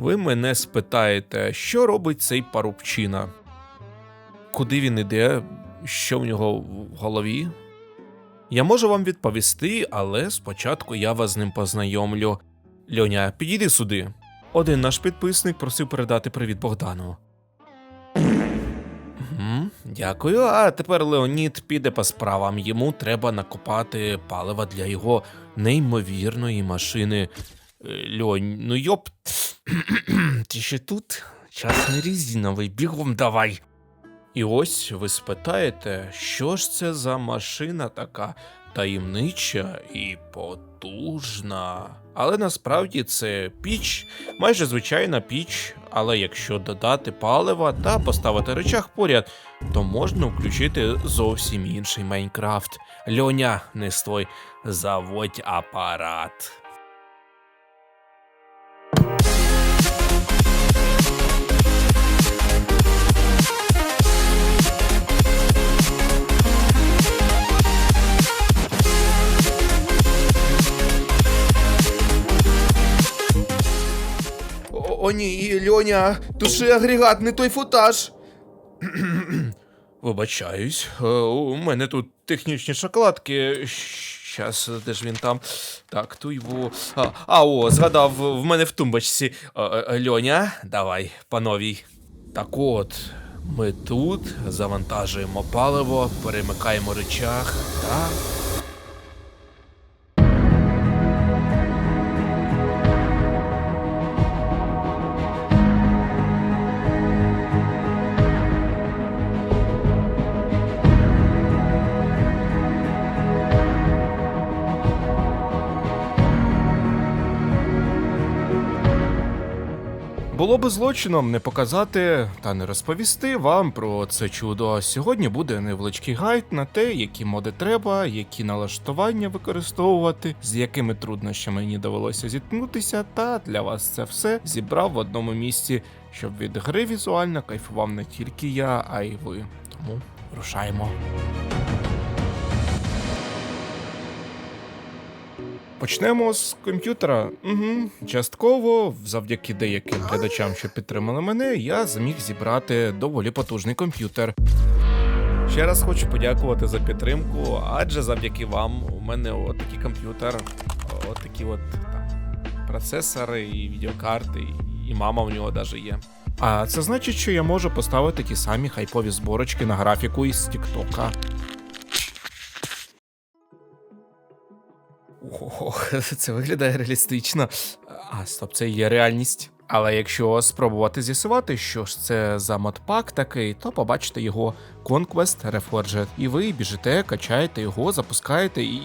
Ви мене спитаєте, що робить цей парубчина? Куди він іде? Що в нього в голові? Я можу вам відповісти, але спочатку я вас з ним познайомлю. Льоня, підійди сюди. Один наш підписник просив передати привіт Богдану. Дякую. А тепер Леонід піде по справам. Йому треба накопати паливо для його неймовірної машини. Льонь, ну йоп. Ти ще тут? Час не різиновий, бігом давай. І ось ви спитаєте, що ж це за машина така таємнича і потужна. Але насправді це піч, майже звичайна піч, але якщо додати палива та поставити речах поряд, то можна включити зовсім інший Майнкрафт. Льоня, не стой, заводь апарат. О, ні, Льоня, туши агрегат, не той футаж. Вибачаюсь, е, у мене тут технічні шоколадки. Щас, де ж він там? Так, туйву. А, а о, згадав, в мене в тумбочці. Е, е, Льоня, давай, пановій. Так от, ми тут завантажуємо паливо, перемикаємо речах та. Було би злочином не показати та не розповісти вам про це чудо. Сьогодні буде невеличкий гайд на те, які моди треба, які налаштування використовувати, з якими труднощами мені довелося зіткнутися, та для вас це все зібрав в одному місці, щоб від гри візуально кайфував не тільки я, а й ви. Тому рушаємо. Почнемо з комп'ютера. Угу. Частково, завдяки деяким глядачам, що підтримали мене, я зміг зібрати доволі потужний комп'ютер. Ще раз хочу подякувати за підтримку, адже завдяки вам у мене отакий комп'ютер, отакі от там процесори і відеокарти, і мама в нього навіть є. А це значить, що я можу поставити ті самі хайпові зборочки на графіку із Тіктока. Ох, це виглядає реалістично. А, стоп, це є реальність. Але якщо спробувати з'ясувати, що ж це за модпак такий, то побачите його Conquest Reforged. І ви біжите, качаєте його, запускаєте і.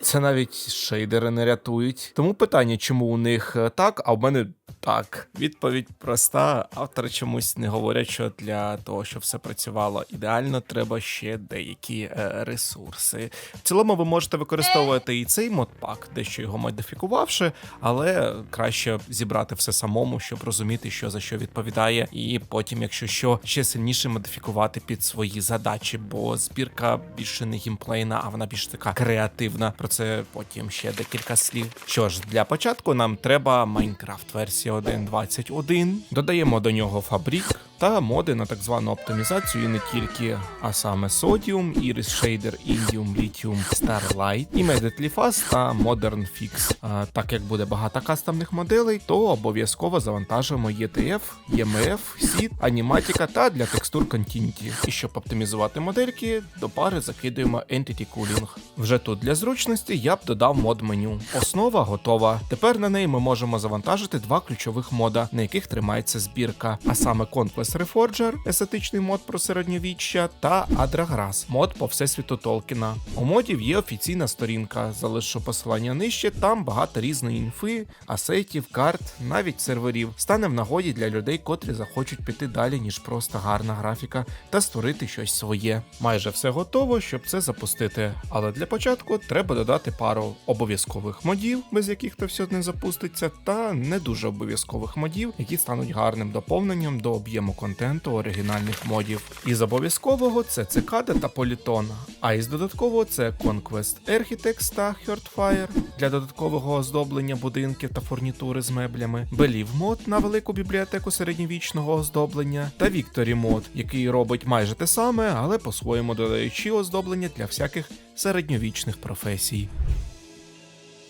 Це навіть шейдери не рятують. Тому питання, чому у них так, а в мене так. Відповідь проста. Автори чомусь не говорять, що для того, щоб все працювало ідеально, треба ще деякі е, ресурси. В цілому ви можете використовувати і цей модпак, дещо його модифікувавши, але краще зібрати все самому, щоб розуміти, що за що відповідає, і потім, якщо що, ще сильніше модифікувати під свої задачі, бо збірка більше не гімплейна, а вона більш така креативна. Про це потім ще декілька слів. Що ж, для початку нам треба Майнкрафт версія 1.21. Додаємо до нього фабрик та моди на так звану оптимізацію і не тільки, а саме Sodium, Iris Shader, Indium, Lithium, Starlight, Immediately Fast та Modern Fix. А, так як буде багато кастомних моделей, то обов'язково завантажуємо ETF, EMF, SID, Animatica та для текстур Continuity. І щоб оптимізувати модельки, до пари закидуємо Entity Cooling. Вже тут для зручності я б додав мод меню. Основа готова. Тепер на неї ми можемо завантажити два ключових мода, на яких тримається збірка, а саме Conquest Reforger, естетичний мод про середньовіччя, та Адраграс, мод по всесвіту Толкіна. У модів є офіційна сторінка, залишу посилання нижче, там багато різної інфи, асетів, карт, навіть серверів. Стане в нагоді для людей, котрі захочуть піти далі, ніж просто гарна графіка, та створити щось своє. Майже все готово, щоб це запустити. Але для початку треба додати пару обов'язкових модів, без яких то все не запуститься, та не дуже обов'язкових модів, які стануть гарним доповненням до об'єму контенту оригінальних модів. Із обов'язкового це цикада та політон, а із додаткового це Conquest Architects та Heartfire для додаткового оздоблення будинків та фурнітури з меблями, Believe мод на велику бібліотеку середньовічного оздоблення та Victory мод, який робить майже те саме, але по-своєму додаючи оздоблення для всяких середньовічних професій.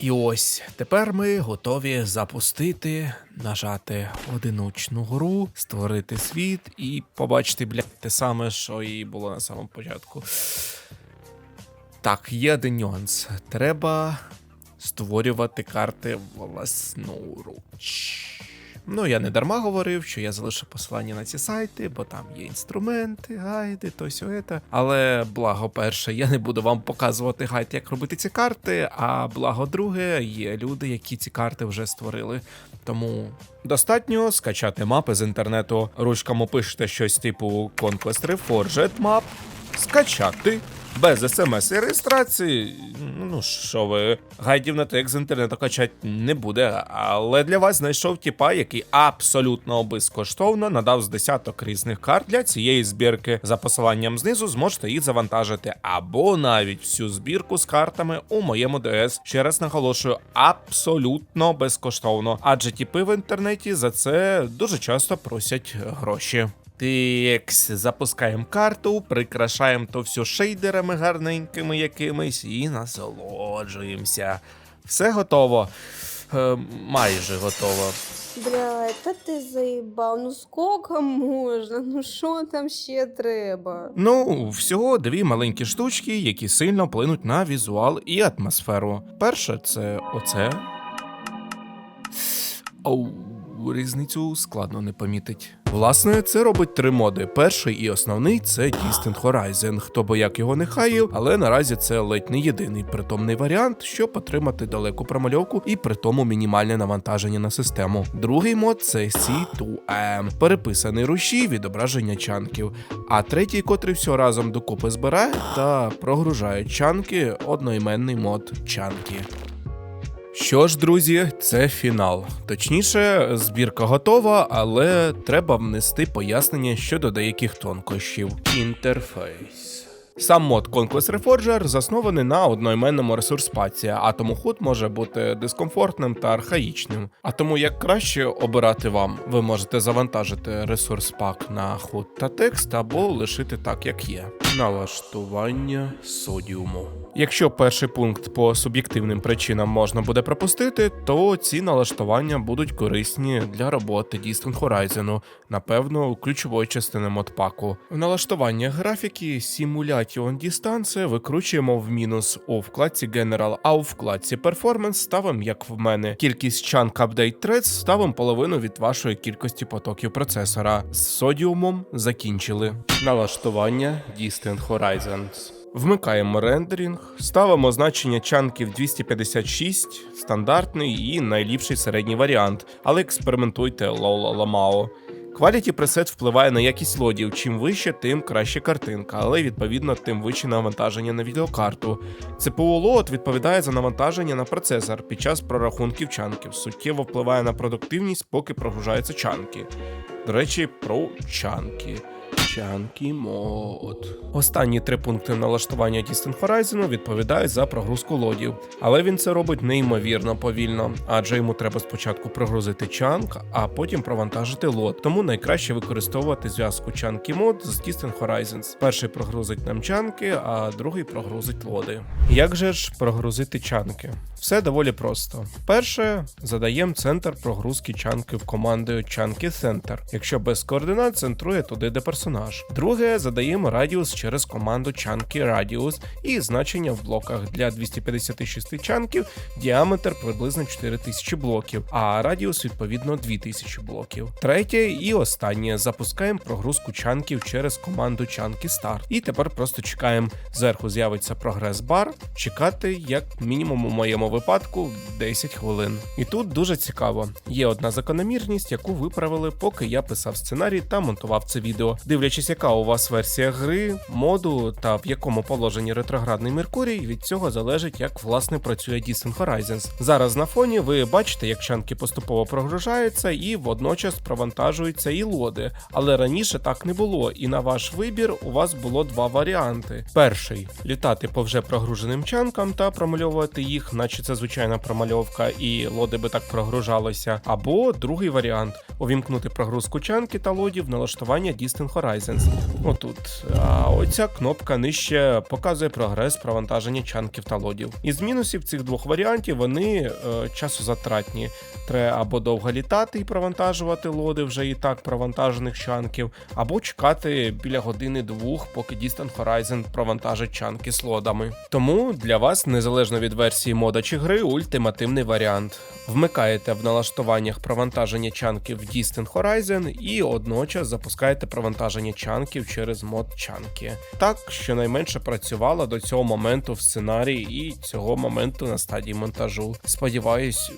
І ось тепер ми готові запустити, нажати одиночну гру, створити світ і побачити, блядь, те саме, що і було на самому початку. Так, є один нюанс. Треба створювати карти власноруч. Ну, я не дарма говорив, що я залишу посилання на ці сайти, бо там є інструменти, гайди, то сьо ета. Але благо перше, я не буду вам показувати гайд, як робити ці карти. А благо друге, є люди, які ці карти вже створили. Тому достатньо скачати мапи з інтернету. Ручками пишете щось типу Conquest Reforged Map, скачати. Без смс і реєстрації. Ну що ви, гайдів на текст з інтернету качати не буде. Але для вас знайшов тіпа, який абсолютно безкоштовно надав з десяток різних карт для цієї збірки. За посиланням знизу зможете їх завантажити, або навіть всю збірку з картами у моєму ДС. Ще раз наголошую, абсолютно безкоштовно. Адже тіпи в інтернеті за це дуже часто просять гроші. Текс, запускаємо карту, прикрашаємо то все шейдерами гарненькими якимись і насолоджуємося. Все готово. Е, майже готово. Бля, та ти заїбав, ну скільки можна? Ну що там ще треба? Ну, всього дві маленькі штучки, які сильно вплинуть на візуал і атмосферу. Перше це оце. Оу, різницю складно не помітить. Власне, це робить три моди. Перший і основний це Distant Horizon. Хто би як його не хаїв, але наразі це ледь не єдиний притомний варіант, щоб отримати далеку промальовку і при тому мінімальне навантаження на систему. Другий мод це C2M, переписаний рушій відображення чанків. А третій, котрий все разом докупи збирає та прогружає чанки, одноіменний мод чанки. Що ж, друзі, це фінал. Точніше, збірка готова, але треба внести пояснення щодо деяких тонкощів. Інтерфейс. Сам мод Conquest Reforger заснований на одноіменному ресурс-паці, а тому худ може бути дискомфортним та архаїчним. А тому як краще обирати вам, ви можете завантажити ресурс пак на худ та текст або лишити так, як є. Налаштування содіуму. Якщо перший пункт по суб'єктивним причинам можна буде пропустити, то ці налаштування будуть корисні для роботи Distant Horizon, напевно, ключової частини модпаку. В налаштуваннях графіки Simulation Distance викручуємо в мінус у вкладці General, а у вкладці Performance ставимо, як в мене. Кількість Chunk Update Threads ставимо половину від вашої кількості потоків процесора. З содіумом закінчили. Налаштування Distant Horizons. Вмикаємо рендеринг, ставимо значення чанків 256, стандартний і найліпший середній варіант, але експериментуйте лола ламао. Quality пресет впливає на якість лодів. Чим вище, тим краще картинка, але відповідно тим вище навантаження на відеокарту. CPU лот відповідає за навантаження на процесор під час прорахунків чанків. Суттєво впливає на продуктивність, поки прогружаються чанки. До речі, про чанки. Чанки мод. Останні три пункти налаштування Distant Horizon відповідають за прогрузку лодів, але він це робить неймовірно повільно, адже йому треба спочатку прогрузити чанк, а потім провантажити лод. Тому найкраще використовувати зв'язку чанки мод з Distant Horizons. Перший прогрузить нам чанки, а другий прогрузить лоди. Як же ж прогрузити чанки? Все доволі просто. Перше, задаємо центр прогрузки чанків командою Chunky Center. Якщо без координат, центрує туди, де персонаж. Друге, задаємо радіус через команду Chunky Radius і значення в блоках для 256 чанків, діаметр приблизно 4000 блоків, а радіус відповідно 2000 блоків. Третє і останнє запускаємо прогрузку чанків через команду Chunky Start. І тепер просто чекаємо. Зверху з'явиться прогрес бар. Чекати як мінімум у моєму випадку 10 хвилин. І тут дуже цікаво. Є одна закономірність, яку виправили, поки я писав сценарій та монтував це відео. Дивлячись, яка у вас версія гри, моду та в якому положенні ретроградний Меркурій, від цього залежить, як власне працює Distant Horizons. Зараз на фоні ви бачите, як чанки поступово прогружаються і водночас провантажуються і лоди. Але раніше так не було, і на ваш вибір у вас було два варіанти: перший літати по вже прогруженим чанкам та промальовувати їх, наче це звичайна промальовка, і лоди би так прогружалися. Або другий варіант увімкнути прогрузку чанки та лодів налаштування Distant Horizons. Отут. А оця кнопка нижче показує прогрес провантаження чанків та лодів. Із мінусів цих двох варіантів вони е, часозатратні. Треба або довго літати і провантажувати лоди вже і так провантажених чанків, або чекати біля години-двох, поки Distant Horizon провантажить чанки з лодами. Тому для вас, незалежно від версії мода чи гри, ультимативний варіант. Вмикаєте в налаштуваннях провантаження чанків Distant Horizon і одночас запускаєте провантаження чанків через мод чанки. Так, щонайменше працювала до цього моменту в сценарії і цього моменту на стадії монтажу. Сподіваюсь,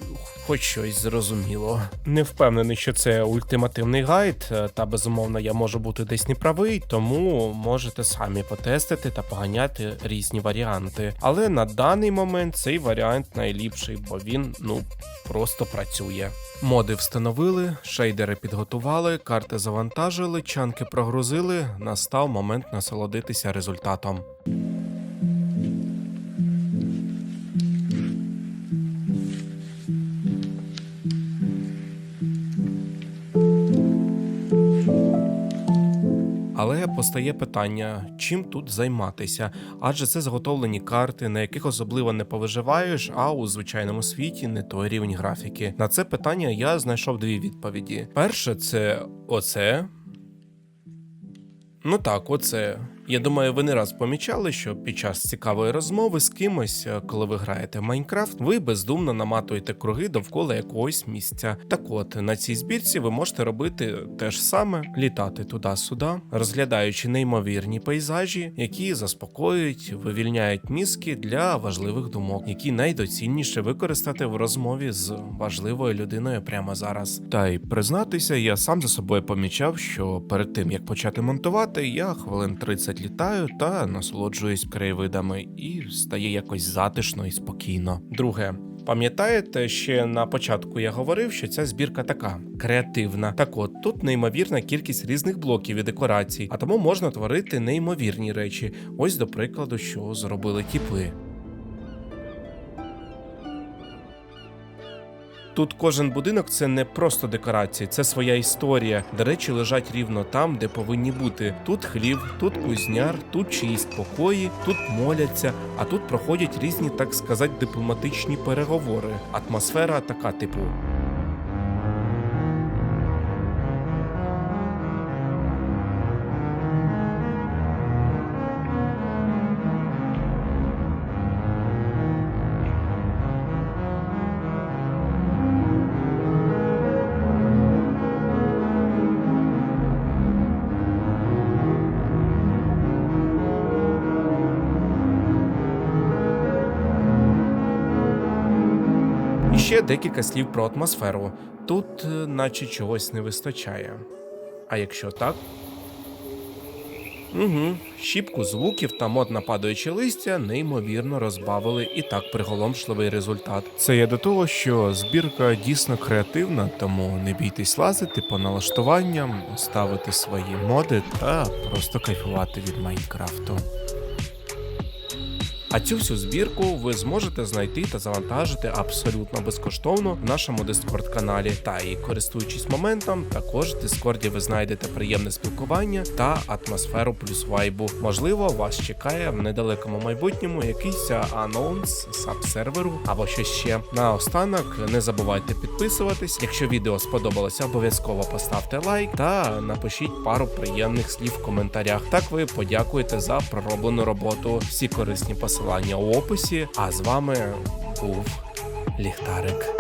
хоч щось зрозуміло. Не впевнений, що це ультимативний гайд, е, та безумовно я можу бути десь неправий, тому можете самі потестити та поганяти різні варіанти. Але на даний момент цей варіант найліпший, бо він ну просто працює. Моди встановили, шейдери підготували, карти завантажили, чанки прогрузили. Настав момент насолодитися результатом. Але постає питання, чим тут займатися, адже це заготовлені карти, на яких особливо не повиживаєш, а у звичайному світі не той рівень графіки. На це питання я знайшов дві відповіді. Перше, це оце. Ну так, оце. Я думаю, ви не раз помічали, що під час цікавої розмови з кимось, е, коли ви граєте в Майнкрафт, ви бездумно наматуєте круги довкола якогось місця. Так от на цій збірці ви можете робити те ж саме: літати туди-сюди, розглядаючи неймовірні пейзажі, які заспокоюють, вивільняють мізки для важливих думок, які найдоцільніше використати в розмові з важливою людиною прямо зараз. Та й признатися, я сам за собою помічав, що перед тим як почати монтувати, я хвилин 30 літаю та насолоджуюсь краєвидами, і стає якось затишно і спокійно. Друге. Пам'ятаєте, ще на початку я говорив, що ця збірка така креативна. Так от тут неймовірна кількість різних блоків і декорацій, а тому можна творити неймовірні речі. Ось до прикладу, що зробили тіпи. Тут кожен будинок це не просто декорації, це своя історія, де речі лежать рівно там, де повинні бути. Тут хлів, тут кузняр, тут чиїсь покої, тут моляться, а тут проходять різні, так сказати, дипломатичні переговори. Атмосфера така, типу. Декілька слів про атмосферу. Тут, е, наче чогось не вистачає. А якщо так. Угу, щіпку звуків та мод на падаюче листя неймовірно розбавили і так приголомшливий результат. Це я до того, що збірка дійсно креативна, тому не бійтесь лазити по налаштуванням, ставити свої моди та просто кайфувати від Майнкрафту. А цю всю збірку ви зможете знайти та завантажити абсолютно безкоштовно в нашому Discord каналі. Та і користуючись моментом, також в Дискорді ви знайдете приємне спілкування та атмосферу плюс вайбу. Можливо, вас чекає в недалекому майбутньому якийсь анонс саб-серверу або щось ще. Наостанок не забувайте підписуватись. Якщо відео сподобалося, обов'язково поставте лайк та напишіть пару приємних слів в коментарях. Так ви подякуєте за пророблену роботу. Всі корисні посилання у описі. А з вами був Ліхтарик.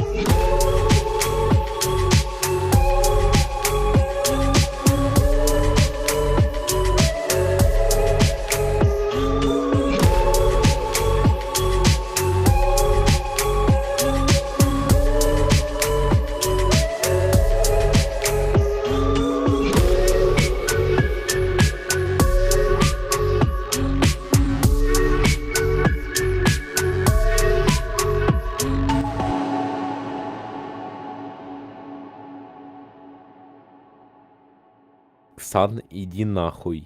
Сан, іди нахуй.